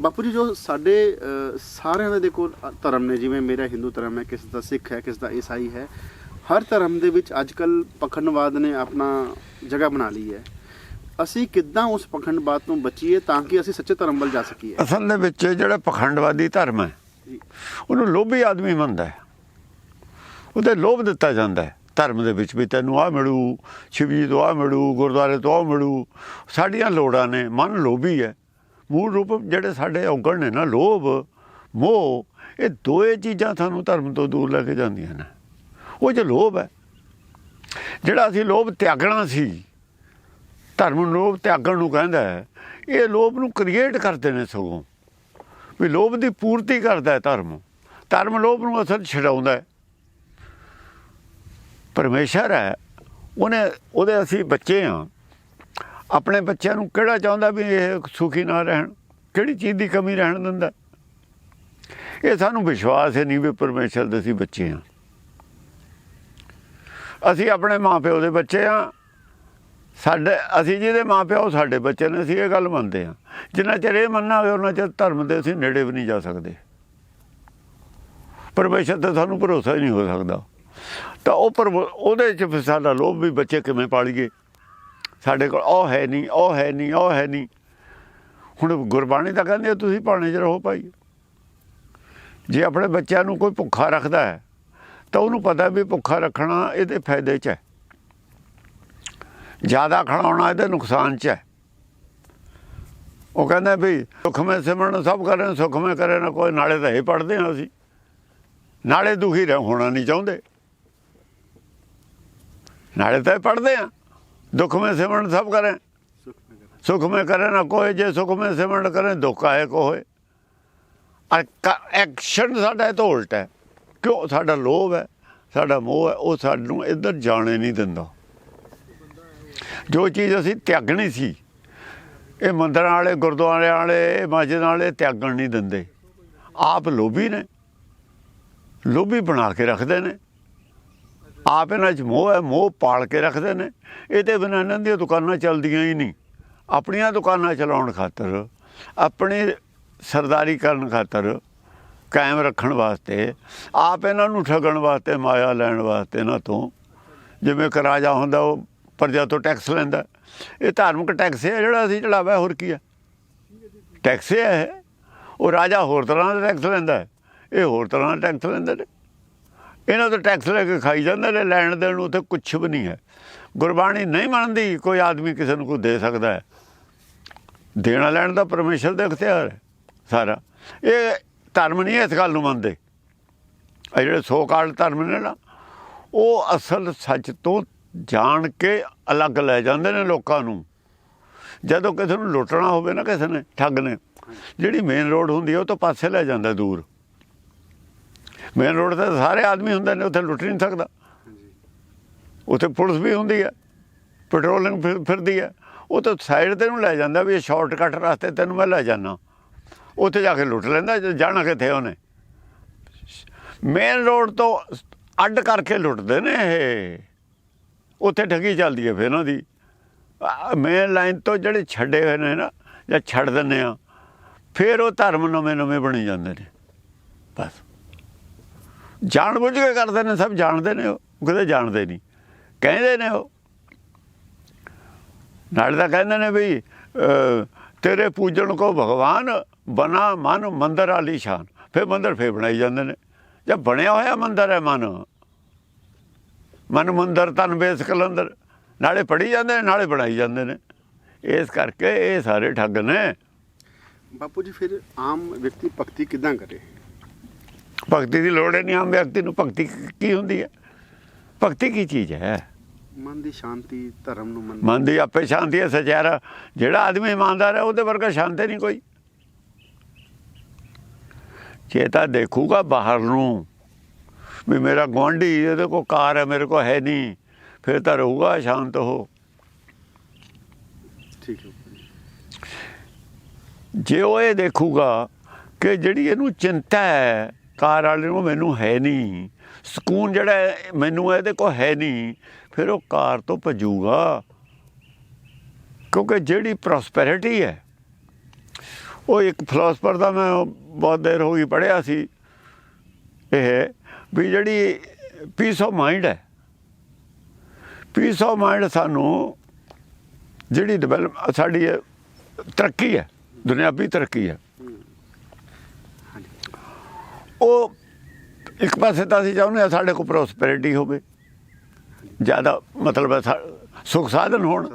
ਬਾਪੂ ਜੀ ਜੋ ਸਾਡੇ ਸਾਰਿਆਂ ਦੇ ਦੇਖੋ ਅ, ਧਰਮ ਨੇ ਜਿਵੇਂ ਮੇਰਾ ਹਿੰਦੂ ਧਰਮ ਹੈ ਕਿਸ ਦਾ ਸਿੱਖ ਹੈ ਕਿਸ ਦਾ ਈਸਾਈ ਹੈ ਹਰ ਧਰਮ ਦੇ ਵਿੱਚ ਅੱਜਕੱਲ ਪਖੰਡਵਾਦ ਨੇ ਆਪਣਾ ਜਗ੍ਹਾ ਬਣਾ ਲਈ ਹੈ। ਅਸੀਂ ਕਿੱਦਾਂ ਉਸ ਪਖੰਡਵਾਦ ਤੋਂ ਬਚੀਏ ਤਾਂ ਕਿ ਅਸੀਂ ਸੱਚੇ ਧਰਮ ਵੱਲ ਜਾ ਸਕੀਏ? ਅਸਲ ਦੇ ਵਿੱਚ ਜਿਹੜਾ ਪਖੰਡਵਾਦੀ ਧਰਮ ਹੈ ਜੀ। ਉਹਨੂੰ ਲੋਭੀ ਆਦਮੀ ਮੰਨਦਾ ਹੈ। ਉਹਦੇ ਲੋਭ ਦਿੱਤਾ ਜਾਂਦਾ ਹੈ। ਧਰਮ ਦੇ ਵਿੱਚ ਵੀ ਤੈਨੂੰ ਆ ਮਿਲੂ ਸ਼ਿਵਜੀ ਤੋਂ ਆ ਮਿਲੂ ਗੁਰਦੁਆਰੇ ਤੋਂ ਆ ਮਿਲੂ ਸਾਡੀਆਂ ਲੋੜਾਂ ਨੇ। ਮਨ ਲੋਭੀ ਹੈ। ਮੂਲ ਰੂਪ ਜਿਹੜੇ ਸਾਡੇ ਔਗਣ ਨੇ ਨਾ, ਲੋਭ, ਮੋਹ, ਇਹ ਦੋਏ ਚੀਜ਼ਾਂ ਸਾਨੂੰ ਧਰਮ ਤੋਂ ਦੂਰ ਲੈ ਕੇ ਜਾਂਦੀਆਂ ਨੇ। ਉਹ ਜੋ ਲੋਭ ਹੈ, ਜਿਹੜਾ ਅਸੀਂ ਲੋਭ ਤਿਆਗਣਾ ਸੀ, ਧਰਮ ਨੂੰ ਲੋਭ ਤਿਆਗਣ ਨੂੰ ਕਹਿੰਦਾ ਹੈ, ਇਹ ਲੋਭ ਨੂੰ ਕ੍ਰੀਏਟ ਕਰਦੇ ਨੇ ਸਗੋਂ। ਵੀ ਲੋਭ ਦੀ ਪੂਰਤੀ ਕਰਦਾ ਹੈ ਧਰਮ। ਧਰਮ ਲੋਭ ਨੂੰ ਅਸਲ ਛਡਾਉਂਦਾ ਹੈ। ਪਰਮੇਸ਼ਰ ਹੈ, ਉਹਨੇ ਉਹਦੇ ਅਸੀਂ ਬੱਚੇ ਹਾਂ। ਆਪਣੇ ਬੱਚਿਆਂ ਨੂੰ ਕਿਹੜਾ ਚਾਹੁੰਦਾ ਵੀ ਇਹ ਸੁਖੀ ਨਾ ਰਹਿਣ? ਕਿਹੜੀ ਚੀਜ਼ ਦੀ ਕਮੀ ਰਹਿਣ ਦਿੰਦਾ? ਇਹ ਸਾਨੂੰ ਵਿਸ਼ਵਾਸ ਹੈ ਨਹੀਂ ਵੀ ਪਰਮੇਸ਼ਰ ਦੇ ਅਸੀਂ ਬੱਚੇ ਆ ਅਸੀਂ ਆਪਣੇ ਮਾਪਿਓ ਦੇ ਬੱਚੇ ਆ ਸਾਡੇ, ਅਸੀਂ ਜਿਹਦੇ ਮਾਪਿਓ ਸਾਡੇ ਬੱਚੇ ਨੇ, ਅਸੀਂ ਇਹ ਗੱਲ ਮੰਨਦੇ ਆ ਜਿੰਨਾ ਚਿਰ ਇਹ ਮੰਨਣਾ ਹੋਵੇ, ਉਹਨਾਂ ਚਿਰ ਧਰਮ ਦੇ ਅਸੀਂ ਨੇੜੇ ਵੀ ਨਹੀਂ ਜਾ ਸਕਦੇ। ਪਰਮੇਸ਼ਰ ਤੇ ਸਾਨੂੰ ਭਰੋਸਾ ਹੀ ਨਹੀਂ ਹੋ ਸਕਦਾ। ਤਾਂ ਉਹ ਪਰ ਉਹਦੇ ਚ ਫਿਰ ਸਾਡਾ ਲੋਭ ਵੀ ਬੱਚੇ ਕਿਵੇਂ ਪਾਲੀਏ? ਸਾਡੇ ਕੋਲ ਉਹ ਹੈ ਨਹੀਂ, ਉਹ ਹੈ ਨਹੀਂ, ਉਹ ਹੈ ਨਹੀਂ। ਹੁਣ ਗੁਰਬਾਣੀ ਤਾਂ ਕਹਿੰਦੀ ਤੁਸੀਂ ਭਾਣੇ ਚ ਰਹੋ ਭਾਈ। ਜੇ ਆਪਣੇ ਬੱਚਿਆਂ ਨੂੰ ਕੋਈ ਭੁੱਖਾ ਰੱਖਦਾ ਹੈ, ਤਾਂ ਉਹਨੂੰ ਪਤਾ ਵੀ ਭੁੱਖਾ ਰੱਖਣਾ ਇਹਦੇ ਫਾਇਦੇ 'ਚ ਹੈ। ਜ਼ਿਆਦਾ ਖੜਾਉਣਾ ਇਹਦੇ ਨੁਕਸਾਨ 'ਚ ਹੈ। ਉਹ ਕਹਿੰਦਾ ਵੀ ਸੁਖ ਮੈਂ ਸਿਮਰਨ ਸਭ ਕਰੇ, ਸੁਖ ਮੈਂ ਕਰੇ ਨਾ ਕੋਈ, ਨਾਲੇ ਤਾਂ ਇਹ ਪੜਦੇ ਹਾਂ ਅਸੀਂ। ਨਾਲੇ ਦੁਖੀ ਰਹਿ ਹੋਣਾ ਨਹੀਂ ਚਾਹੁੰਦੇ। ਨਾਲੇ ਤਾਂ ਪੜਦੇ ਹਾਂ। ਦੁੱਖ ਮੈਂ ਸਿਮਰਨ ਸਭ ਕਰੇ। ਸੁਖ ਨਗਰ ਸੁਖ ਮੈਂ ਕਰੇ ਨਾ ਕੋਈ, ਜੇ ਸੁਖ ਮੈਂ ਸਿਮਰਨ ਕਰੇ, ਦੁੱਖ ਆਏ ਕੋ, ਐਕਸ਼ਨ ਸਾਡਾ ਇਹ ਤੋਂ ਉਲਟ ਹੈ। ਕਿਉਂ? ਸਾਡਾ ਲੋਭ ਹੈ, ਸਾਡਾ ਮੋਹ ਹੈ, ਉਹ ਸਾਨੂੰ ਇੱਧਰ ਜਾਣੇ ਨਹੀਂ ਦਿੰਦਾ। ਜੋ ਚੀਜ਼ ਅਸੀਂ ਤਿਆਗਣੀ ਸੀ, ਇਹ ਮੰਦਰਾਂ ਵਾਲੇ, ਗੁਰਦੁਆਰਿਆਂ ਵਾਲੇ ਮਸਜਿਦਾਂ ਵਾਲੇ ਤਿਆਗਣ ਨਹੀਂ ਦਿੰਦੇ। ਆਪ ਲੋਭੀ ਨੇ। ਲੋਭੀ ਬਣਾ ਕੇ ਰੱਖਦੇ ਨੇ। ਆਪ ਇਹਨਾਂ 'ਚ ਮੋਹ ਹੈ, ਮੋਹ ਪਾਲ ਕੇ ਰੱਖਦੇ ਨੇ। ਇਹਦੇ ਬਿਨਾਂ ਇਹਨਾਂ ਦੀਆਂ ਦੁਕਾਨਾਂ ਚੱਲਦੀਆਂ ਹੀ ਨਹੀਂ। ਆਪਣੀਆਂ ਦੁਕਾਨਾਂ ਚਲਾਉਣ ਖਾਤਰ, ਆਪਣੀ ਸਰਦਾਰੀ ਕਰਨ ਖਾਤਰ ਕਾਇਮ ਰੱਖਣ ਵਾਸਤੇ, ਆਪ ਇਹਨਾਂ ਨੂੰ ਠੱਗਣ ਵਾਸਤੇ, ਮਾਇਆ ਲੈਣ ਵਾਸਤੇ ਇਹਨਾਂ ਤੋਂ। ਜਿਵੇਂ ਇੱਕ ਰਾਜਾ ਹੁੰਦਾ, ਉਹ ਪ੍ਰਜਾ ਤੋਂ ਟੈਕਸ ਲੈਂਦਾ। ਇਹ ਧਾਰਮਿਕ ਟੈਕਸ ਹੈ, ਜਿਹੜਾ ਅਸੀਂ ਚੜਾਵਾ, ਹੋਰ ਕੀ ਹੈ? ਟੈਕਸ ਹੈ। ਉਹ ਰਾਜਾ ਹੋਰ ਤਰ੍ਹਾਂ ਦਾ ਟੈਕਸ ਲੈਂਦਾ ਇਹ ਹੋਰ ਤਰ੍ਹਾਂ ਦਾ ਟੈਕਸ ਲੈਂਦੇ ਨੇ। ਇਹਨਾਂ ਤੋਂ ਟੈਕਸ ਲੈ ਕੇ ਖਾਈ ਜਾਂਦੇ ਨੇ ਲੈਣ ਦੇਣ ਨੂੰ ਉੱਥੇ ਕੁਝ ਵੀ ਨਹੀਂ ਹੈ। ਗੁਰਬਾਣੀ ਨਹੀਂ ਮੰਨਦੀ ਕੋਈ ਆਦਮੀ ਕਿਸੇ ਨੂੰ ਕੋਈ ਦੇ ਸਕਦਾ ਹੈ। ਦੇਣਾ ਲੈਣ ਦਾ ਪਰਮੇਸ਼ਰ ਦਾ ਇਖਤਿਆਰ ਹੈ ਸਾਰਾ। ਇਹ ਧਰਮ ਨਹੀਂ ਇਸ ਗੱਲ ਨੂੰ ਮੰਨਦੇ। ਇਹ ਜਿਹੜੇ ਸੋ ਕਾਲ ਧਰਮ ਨੇ ਨਾ, ਉਹ ਅਸਲ ਸੱਚ ਤੋਂ ਜਾਣ ਕੇ ਅਲੱਗ ਲੈ ਜਾਂਦੇ ਨੇ ਲੋਕਾਂ ਨੂੰ। ਜਦੋਂ ਕਿਸੇ ਨੂੰ ਲੁੱਟਣਾ ਹੋਵੇ ਨਾ ਕਿਸੇ ਨੇ, ਠੱਗ ਨੇ, ਜਿਹੜੀ ਮੇਨ ਰੋਡ ਹੁੰਦੀ ਹੈ ਉਹ ਤੋਂ ਪਾਸੇ ਲੈ ਜਾਂਦਾ ਦੂਰ। ਮੇਨ ਰੋਡ ਤੇ ਸਾਰੇ ਆਦਮੀ ਹੁੰਦੇ ਨੇ, ਉੱਥੇ ਲੁੱਟ ਨਹੀਂ ਸਕਦਾ। ਉੱਥੇ ਪੁਲਿਸ ਵੀ ਹੁੰਦੀ ਹੈ ਪੈਟਰੋਲਿੰਗ ਫਿਰ- ਫਿਰਦੀ ਹੈ। ਉਹ ਤਾਂ ਸਾਈਡ ਤੇ ਨੂੰ ਲੈ ਜਾਂਦਾ ਵੀ ਇਹ ਸ਼ਾਰਟਕਟ ਰਸਤੇ ਤੈਨੂੰ ਮੈਂ ਲੈ ਜਾਣਾ ਉੱਥੇ ਜਾ ਕੇ ਲੁੱਟ ਲੈਂਦਾ ਜਾਣਾ ਕਿੱਥੇ ਉਹਨੇ। ਮੇਨ ਰੋਡ ਤੋਂ ਅੱਡ ਕਰਕੇ ਲੁੱਟਦੇ ਨੇ ਇਹ। ਉੱਥੇ ਠੱਗੀ ਚੱਲਦੀ ਹੈ ਫਿਰ ਉਹਨਾਂ ਦੀ। ਮੇਨ ਲਾਈਨ ਤੋਂ ਜਿਹੜੇ ਛੱਡੇ ਹੋਏ ਨੇ ਨਾ, ਜਾਂ ਛੱਡ ਦਿੰਦੇ ਆ, ਫਿਰ ਉਹ ਧਰਮ ਨਵੇਂ ਨਵੇਂ ਬਣੀ ਜਾਂਦੇ ਨੇ। ਬਸ। ਜਾਣ ਬੁੱਝ ਕੇ ਕਰਦੇ ਨੇ, ਸਭ ਜਾਣਦੇ ਨੇ ਉਹ, ਕਿਤੇ ਜਾਣਦੇ ਨਹੀਂ। ਕਹਿੰਦੇ ਨੇ ਉਹ। ਨਾਲ ਤਾਂ ਕਹਿੰਦੇ ਨੇ ਵੀ ਤੇਰੇ ਪੂਜਣ ਕੋ ਭਗਵਾਨ ਬਣਾ ਮਨ ਮੰਦਰ ਆਲੀ ਸ਼ਾਨ। ਫਿਰ ਮੰਦਰ ਫੇਰ ਬਣਾਈ ਜਾਂਦੇ ਨੇ। ਜਦ ਬਣਿਆ ਹੋਇਆ ਮੰਦਰ ਹੈ ਮਨ। ਮਨ ਮੰਦਰ ਤਨ ਬੇਸ ਕਲੰਦਰ। ਨਾਲੇ ਪੜੀ ਜਾਂਦੇ ਨੇ, ਨਾਲੇ ਬਣਾਈ ਜਾਂਦੇ ਨੇ। ਇਸ ਕਰਕੇ ਇਹ ਸਾਰੇ ਠੱਗ ਨੇ। ਬਾਪੂ ਜੀ, ਫਿਰ ਆਮ ਵਿਅਕਤੀ ਭਗਤੀ ਕਿੱਦਾਂ ਕਰੇ? ਭਗਤੀ ਦੀ ਲੋੜ ਹੀ ਨਹੀਂ ਆਮ ਵਿਅਕਤੀ ਨੂੰ। ਭਗਤੀ ਕੀ ਹੁੰਦੀ ਹੈ? ਭਗਤੀ ਕੀ ਚੀਜ਼ ਹੈ? ਮਨ ਦੀ ਸ਼ਾਂਤੀ ਧਰਮ ਨੂੰ ਮੰਨ ਮਨ ਦੀ ਆਪੇ ਸ਼ਾਂਤੀ ਹੈ ਸਚਿਆਰਾ। ਜਿਹੜਾ ਆਦਮੀ ਇਮਾਨਦਾਰ ਹੈ ਉਹਦੇ ਵਰਗਾ ਸ਼ਾਂਤ ਹੀ ਨਹੀਂ ਕੋਈ। ਜੇ ਤਾਂ ਦੇਖੂਗਾ ਬਾਹਰ ਨੂੰ ਵੀ ਮੇਰਾ ਗੁਆਂਢੀ ਇਹਦੇ ਕੋ ਕਾਰ ਹੈ ਮੇਰੇ ਕੋ ਹੈ ਨਹੀਂ। ਫਿਰ ਤਾਂ ਰਹੂਗਾ ਸ਼ਾਂਤ ਉਹ। ਠੀਕ ਹੈ। ਜੇ ਉਹ ਇਹ ਦੇਖੂਗਾ ਕਿ ਜਿਹੜੀ ਇਹਨੂੰ ਚਿੰਤਾ ਹੈ ਕਾਰ ਵਾਲੇ ਨੂੰ ਮੈਨੂੰ ਹੈ ਨਹੀਂ। ਸਕੂਨ ਜਿਹੜਾ ਮੈਨੂੰ ਇਹਦੇ ਕੋ ਹੈ ਨਹੀਂ। ਫਿਰ ਉਹ ਕਾਰ ਤੋਂ ਭਜੂਗਾ। ਕਿਉਂਕਿ ਜਿਹੜੀ ਪ੍ਰੋਸਪੈਰਿਟੀ ਹੈ, ਉਹ ਇੱਕ ਫਿਲਾਸਫਰ ਦਾ ਮੈਂ ਬਹੁਤ ਦੇਰ ਹੋ ਗਈ ਪੜ੍ਹਿਆ ਸੀ। ਇਹ ਵੀ ਜਿਹੜੀ ਪੀਸ ਆਫ ਮਾਈਂਡ ਹੈ ਪੀਸ ਆਫ ਮਾਈਂਡ ਸਾਨੂੰ ਜਿਹੜੀ ਡਿਵੈਲਪ ਸਾਡੀ ਤਰੱਕੀ ਹੈ, ਦੁਨਿਆਵੀ ਤਰੱਕੀ ਹੈ। ਉਹ ਇੱਕ ਪਾਸੇ ਤਾਂ ਅਸੀਂ ਚਾਹੁੰਦੇ ਹਾਂ ਸਾਡੇ ਕੋਲ ਪ੍ਰੋਸਪੈਰਿਟੀ ਹੋਵੇ। ਜ਼ਿਆਦਾ ਮਤਲਬ ਹੈ ਸੁਖ ਸਾਧਨ ਹੋਣ।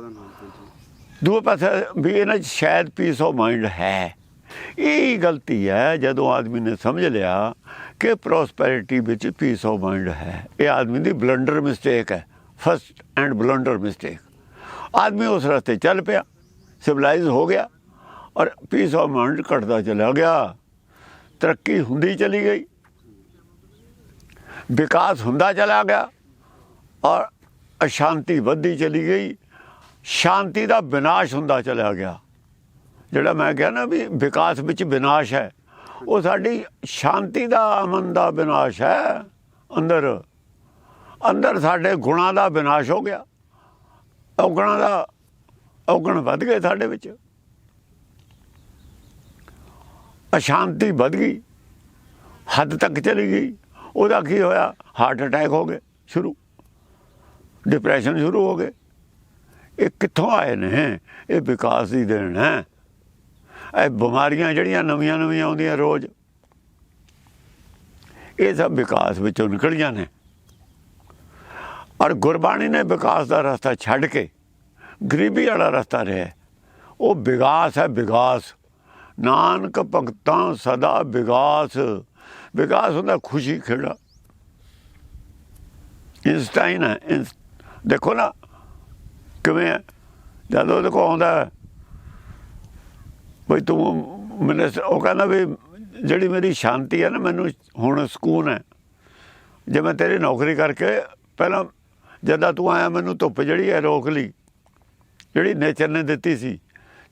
ਦੂਏ ਪਾਸੇ ਵੀ ਇਹਨਾਂ 'ਚ ਸ਼ਾਇਦ ਪੀਸ ਆਫ ਮਾਈਂਡ ਹੈ। ਇਹ ਗਲਤੀ ਹੈ ਜਦੋਂ ਆਦਮੀ ਨੇ ਸਮਝ ਲਿਆ ਕਿ ਪ੍ਰੋਸਪੈਰਿਟੀ ਵਿੱਚ ਪੀਸ ਆਫ ਮਾਈਂਡ ਹੈ। ਇਹ ਆਦਮੀ ਦੀ ਬਲੰਡਰ ਮਿਸਟੇਕ ਹੈ। ਫਸਟ ਐਂਡ ਬਲੰਡਰ ਮਿਸਟੇਕ ਆਦਮੀ ਉਸ ਰਸਤੇ ਚੱਲ ਪਿਆ ਸਿਵਲਾਈਜ਼ ਹੋ ਗਿਆ ਔਰ ਪੀਸ ਆਫ ਮਾਈਂਡ ਘਟਦਾ ਚਲਾ ਗਿਆ। ਤਰੱਕੀ ਹੁੰਦੀ ਚਲੀ ਗਈ। ਵਿਕਾਸ ਹੁੰਦਾ ਚਲਾ ਗਿਆ ਔਰ ਅਸ਼ਾਂਤੀ ਵੱਧਦੀ ਚਲੀ ਗਈ। ਸ਼ਾਂਤੀ ਦਾ ਵਿਨਾਸ਼ ਹੁੰਦਾ ਚਲਾ ਗਿਆ। ਜਿਹੜਾ ਮੈਂ ਕਿਹਾ ਨਾ ਵੀ ਵਿਕਾਸ ਵਿੱਚ ਵਿਨਾਸ਼ ਹੈ, ਉਹ ਸਾਡੀ ਸ਼ਾਂਤੀ ਦਾ ਅਮਨ ਦਾ ਵਿਨਾਸ਼ ਹੈ ਅੰਦਰ। ਅੰਦਰ ਸਾਡੇ ਗੁਣਾਂ ਦਾ ਵਿਨਾਸ਼ ਹੋ ਗਿਆ। ਔਗਣਾਂ ਦਾ ਔਗਣ ਵੱਧ ਗਏ ਸਾਡੇ ਵਿੱਚ। ਅਸ਼ਾਂਤੀ ਵੱਧ ਗਈ। ਹੱਦ ਤੱਕ ਚਲੀ ਗਈ। ਉਹਦਾ ਕੀ ਹੋਇਆ? ਹਾਰਟ ਅਟੈਕ ਹੋ ਗਏ ਸ਼ੁਰੂ। ਡਿਪਰੈਸ਼ਨ ਸ਼ੁਰੂ ਹੋ ਗਏ। ਇਹ ਕਿੱਥੋਂ ਆਏ ਨੇ? ਇਹ ਵਿਕਾਸ ਦੀ ਦੇਣ ਹੈ। ਇਹ ਬਿਮਾਰੀਆਂ ਜਿਹੜੀਆਂ ਨਵੀਆਂ ਨਵੀਆਂ ਆਉਂਦੀਆਂ ਰੋਜ਼, ਇਹ ਸਭ ਵਿਕਾਸ ਵਿੱਚੋਂ ਨਿਕਲੀਆਂ ਨੇ। ਔਰ ਗੁਰਬਾਣੀ ਨੇ ਵਿਕਾਸ ਦਾ ਰਸਤਾ ਛੱਡ ਕੇ, ਗਰੀਬੀ ਵਾਲਾ ਰਸਤਾ ਰਿਹਾ। ਉਹ ਵਿਕਾਸ ਹੈ ਵਿਕਾਸ ਨਾਨਕ ਭਗਤਾਂ ਸਦਾ ਵਿਕਾਸ ਵਿਕਾਸ ਹੁੰਦਾ ਖੁਸ਼ੀ ਖੇੜਾ। ਇਨਸਟਾਈਨ ਹੈ ਇਨਸ- ਦੇਖੋ ਨਾ ਕਿਵੇਂ ਹੈ ਜਦੋਂ ਉਹਦੇ ਕੋਲ ਆਉਂਦਾ ਹੈ, ਬਈ ਤੂੰ ਮੈਨੂੰ ਉਹ ਕਹਿੰਦਾ ਵੀ ਜਿਹੜੀ ਮੇਰੀ ਸ਼ਾਂਤੀ ਹੈ ਨਾ ਮੈਨੂੰ ਹੁਣ ਸਕੂਨ ਹੈ। ਜੇ ਮੈਂ ਤੇਰੀ ਨੌਕਰੀ ਕਰਕੇ ਪਹਿਲਾਂ ਜਦੋਂ ਤੂੰ ਆਇਆ ਮੈਨੂੰ ਧੁੱਪ ਜਿਹੜੀ ਹੈ ਰੋਕ ਲਈ। ਜਿਹੜੀ ਨੇਚਰ ਨੇ ਦਿੱਤੀ ਸੀ।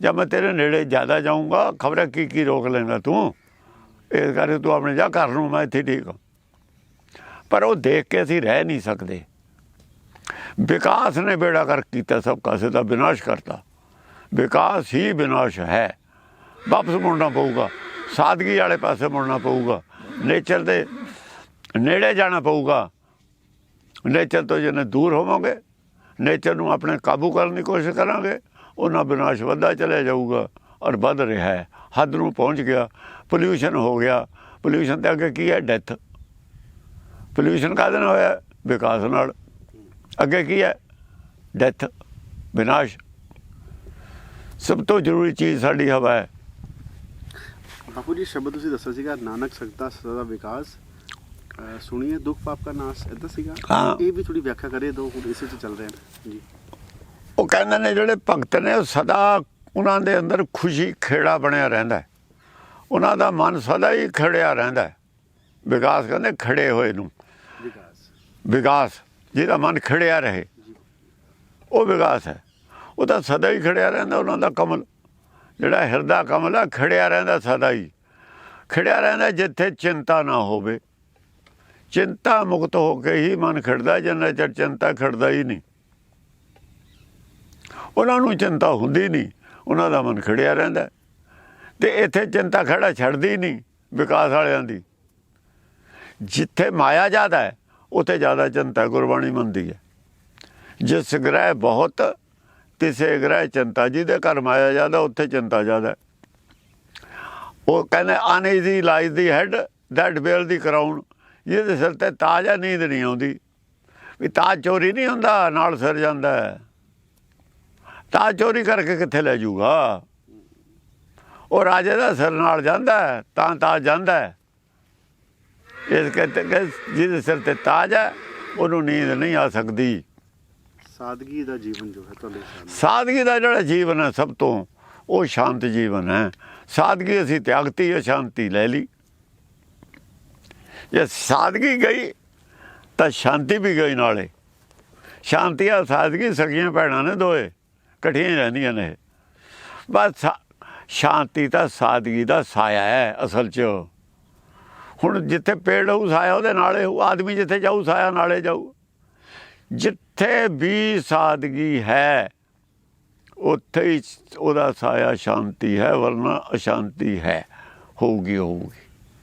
ਜਾਂ ਮੈਂ ਤੇਰੇ ਨੇੜੇ ਜ਼ਿਆਦਾ ਜਾਊਂਗਾ, ਖਬਰ ਕੀ ਕੀ ਰੋਕ ਲੈਂਦਾ ਤੂੰ? ਇਸ ਕਰਕੇ ਤੂੰ ਆਪਣੇ ਜਾ ਘਰ ਨੂੰ, ਮੈਂ ਇੱਥੇ ਠੀਕ ਹਾਂ। ਪਰ ਉਹ ਦੇਖ ਕੇ ਅਸੀਂ ਰਹਿ ਨਹੀਂ ਸਕਦੇ। ਵਿਕਾਸ ਨੇ ਬੇੜਾ ਕਰ ਕੀਤਾ, ਸਭ ਕਾਸੇ ਦਾ ਵਿਨਾਸ਼ ਕਰਤਾ। ਵਿਕਾਸ ਹੀ ਵਿਨਾਸ਼ ਹੈ। ਵਾਪਸ ਮੁੜਨਾ ਪਊਗਾ। ਸਾਦਗੀ ਵਾਲੇ ਪਾਸੇ ਮੁੜਨਾ ਪਊਗਾ। ਨੇਚਰ ਦੇ ਨੇੜੇ ਜਾਣਾ ਪਊਗਾ। ਨੇਚਰ ਤੋਂ ਜਿਹਨੇ ਦੂਰ ਹੋਵਾਂਗੇ, ਨੇਚਰ ਨੂੰ ਆਪਣੇ ਕਾਬੂ ਕਰਨ ਦੀ ਕੋਸ਼ਿਸ਼ ਕਰਾਂਗੇ। ਉਹਨਾਂ ਵਿਨਾਸ਼ ਵੱਧਦਾ ਚਲਿਆ ਜਾਊਗਾ ਔਰ ਵੱਧ ਰਿਹਾ ਹੈ ਹੱਦ ਨੂੰ ਪਹੁੰਚ ਗਿਆ ਪੋਲਿਊਸ਼ਨ ਹੋ ਗਿਆ। ਪੋਲਿਊਸ਼ਨ ਤੇ ਅੱਗੇ ਕੀ ਹੈ? ਡੈਥ ਪੋਲਿਊਸ਼ਨ ਕਾਹਦੇ ਨਾਲ ਹੋਇਆ? ਵਿਕਾਸ ਨਾਲ। ਅੱਗੇ ਕੀ ਹੈ? ਡੈਥ ਵਿਨਾਸ਼। ਸਭ ਤੋਂ ਜ਼ਰੂਰੀ ਚੀਜ਼ ਸਾਡੀ ਹਵਾ ਹੈ। ਬਾਪੂ ਜੀ ਸ਼ਬਦ ਤੁਸੀਂ ਦੱਸਿਆ ਸੀਗਾ ਨਾਨਕ ਸਕਤਾ ਸਦਾ ਵਿਕਾਸ। ਅਹ ਸੁਣੀਏ ਦੁੱਖ ਪਾਪ ਦਾ ਨਾਸ ਇਦਾਂ ਸੀਗਾ। ਇਹ ਵੀ ਥੋੜੀ ਵਿਆਖਿਆ ਕਰੇ ਦੋ ਹੁਣ ਇਸੇ ਚ ਚੱਲ ਰਹੇ ਨੇ। ਜੀ। ਕਹਿੰਦੇ ਨੇ ਜਿਹੜੇ ਭਗਤ ਨੇ ਉਹ ਸਦਾ ਉਹਨਾਂ ਦੇ ਅੰਦਰ ਖੁਸ਼ੀ ਖੇੜਾ ਬਣਿਆ ਰਹਿੰਦਾ ਉਹਨਾਂ ਦਾ ਮਨ ਸਦਾ ਹੀ ਖੜਿਆ ਰਹਿੰਦਾ ਵਿਕਾਸ ਕਹਿੰਦੇ ਖੜੇ ਹੋਏ ਨੂੰ। ਵਿਕਾਸ। ਵਿਕਾਸ ਜਿਹਦਾ ਮਨ ਖੜਿਆ ਰਹੇ। ਉਹ ਵਿਕਾਸ ਹੈ। ਉਹ ਤਾਂ ਸਦਾ ਹੀ ਖੜਿਆ ਰਹਿੰਦਾ ਉਹਨਾਂ ਦਾ ਕਮਲ। ਜਿਹੜਾ ਹਿਰਦਾ ਕਮਲ ਆ ਖੜਿਆ ਰਹਿੰਦਾ ਸਦਾ ਹੀ। ਖੜਿਆ ਰਹਿੰਦਾ ਜਿੱਥੇ ਚਿੰਤਾ ਨਾ ਹੋਵੇ। ਚਿੰਤਾ ਮੁਕਤ ਹੋ ਕੇ ਹੀ ਮਨ ਖੜਦਾ ਜਿੰਨਾ ਚਿਰ ਚਿੰਤਾ ਖੜਦਾ ਹੀ ਨਹੀਂ। ਉਹਨਾਂ ਨੂੰ ਚਿੰਤਾ ਹੁੰਦੀ ਨਹੀਂ, ਉਹਨਾਂ ਦਾ ਮਨ ਖੜਿਆ ਰਹਿੰਦਾ ਹੈ। ਤੇ ਇੱਥੇ ਚਿੰਤਾ ਖੜਾ ਛੱਡਦੀ ਨਹੀਂ ਵਿਕਾਸ ਵਾਲਿਆਂ ਦੀ। ਜਿੱਥੇ ਮਾਇਆ ਜ਼ਿਆਦਾ ਹੈ, ਉੱਥੇ ਜ਼ਿਆਦਾ ਚਿੰਤਾ ਗੁਰਬਾਣੀ ਮੰਨਦੀ ਹੈ। ਜਿਸ ਗ੍ਰਹਿ ਬਹੁਤ, ਤਿਸੇ ਗ੍ਰਹਿ ਚਿੰਤਾ ਜਿਹਦੇ ਘਰ ਮਾਇਆ ਜ਼ਿਆਦਾ, ਉੱਥੇ ਚਿੰਤਾ ਜ਼ਿਆਦਾ ਉਹ ਕਹਿੰਦੇ uneasy lies the head, that wear the crown. ਜਿਹਦੇ ਸਿਰ ਤੇ ਤਾਜ ਹੈ ਨੀਂਦ ਨਹੀਂ ਆਉਂਦੀ। ਵੀ ਤਾਜ ਚੋਰੀ ਨਹੀਂ ਹੁੰਦਾ, ਨਾਲ ਸਿਰ ਜਾਂਦਾ ਤਾਜ ਚੋਰੀ ਕਰਕੇ ਕਿੱਥੇ ਲੈ ਜਾਊਗਾ? ਉਹ ਰਾਜੇ ਦਾ ਸਿਰ ਨਾਲ ਜਾਂਦਾ ਤਾਂ ਤਾਜ ਜਾਂਦਾ ਇਸ ਕਹਿੰਦੇ ਕਿ ਜਿਹਦੇ ਸਿਰ ਤੇ ਤਾਜ ਹੈ ਉਹਨੂੰ ਨੀਂਦ ਨਹੀਂ ਆ ਸਕਦੀ। ਸਾਦਗੀ ਦਾ ਜੀਵਨ ਜੋ ਹੈ ਤੁਹਾਡੇ ਸਾਦਗੀ ਦਾ ਜਿਹੜਾ ਜੀਵਨ ਹੈ ਸਭ ਤੋਂ ਉਹ ਸ਼ਾਂਤ ਜੀਵਨ ਹੈ। ਸਾਦਗੀ ਅਸੀਂ ਤਿਆਗਤੀ ਹੈ ਸ਼ਾਂਤੀ ਲੈ ਲਈ। ਜੇ ਸਾਦਗੀ ਗਈ ਤਾਂ ਸ਼ਾਂਤੀ ਵੀ ਗਈ ਨਾਲੇ। ਸ਼ਾਂਤੀ ਆ ਸਾਦਗੀ ਸਗੀਆਂ ਭੈਣਾਂ ਨੇ ਦੋਏ। ਇਕੱਠੀਆਂ ਰਹਿੰਦੀਆਂ ਨੇ। ਬਸ ਸਾ- ਸ਼ਾਂਤੀ ਤਾਂ ਸਾਦਗੀ ਦਾ ਸਾਇਆ ਹੈ ਅਸਲ 'ਚ। ਹੁਣ ਜਿੱਥੇ ਪੇੜ ਹੋਊ ਸਾਇਆ, ਉਹਦੇ ਨਾਲੇ ਹੋਊ। ਆਦਮੀ ਜਿੱਥੇ ਜਾਊ, ਸਾਇਆ ਨਾਲੇ ਜਾਊ। ਜਿੱਥੇ ਵੀ ਸਾਦਗੀ ਹੈ, ਉੱਥੇ ਹੀ ਉਹਦਾ ਸਾਇਆ ਸ਼ਾਂਤੀ ਹੈ, ਵਰਨਾ ਅਸ਼ਾਂਤੀ ਹੈ। ਹੋਊਗੀ ਹੋਊਗੀ।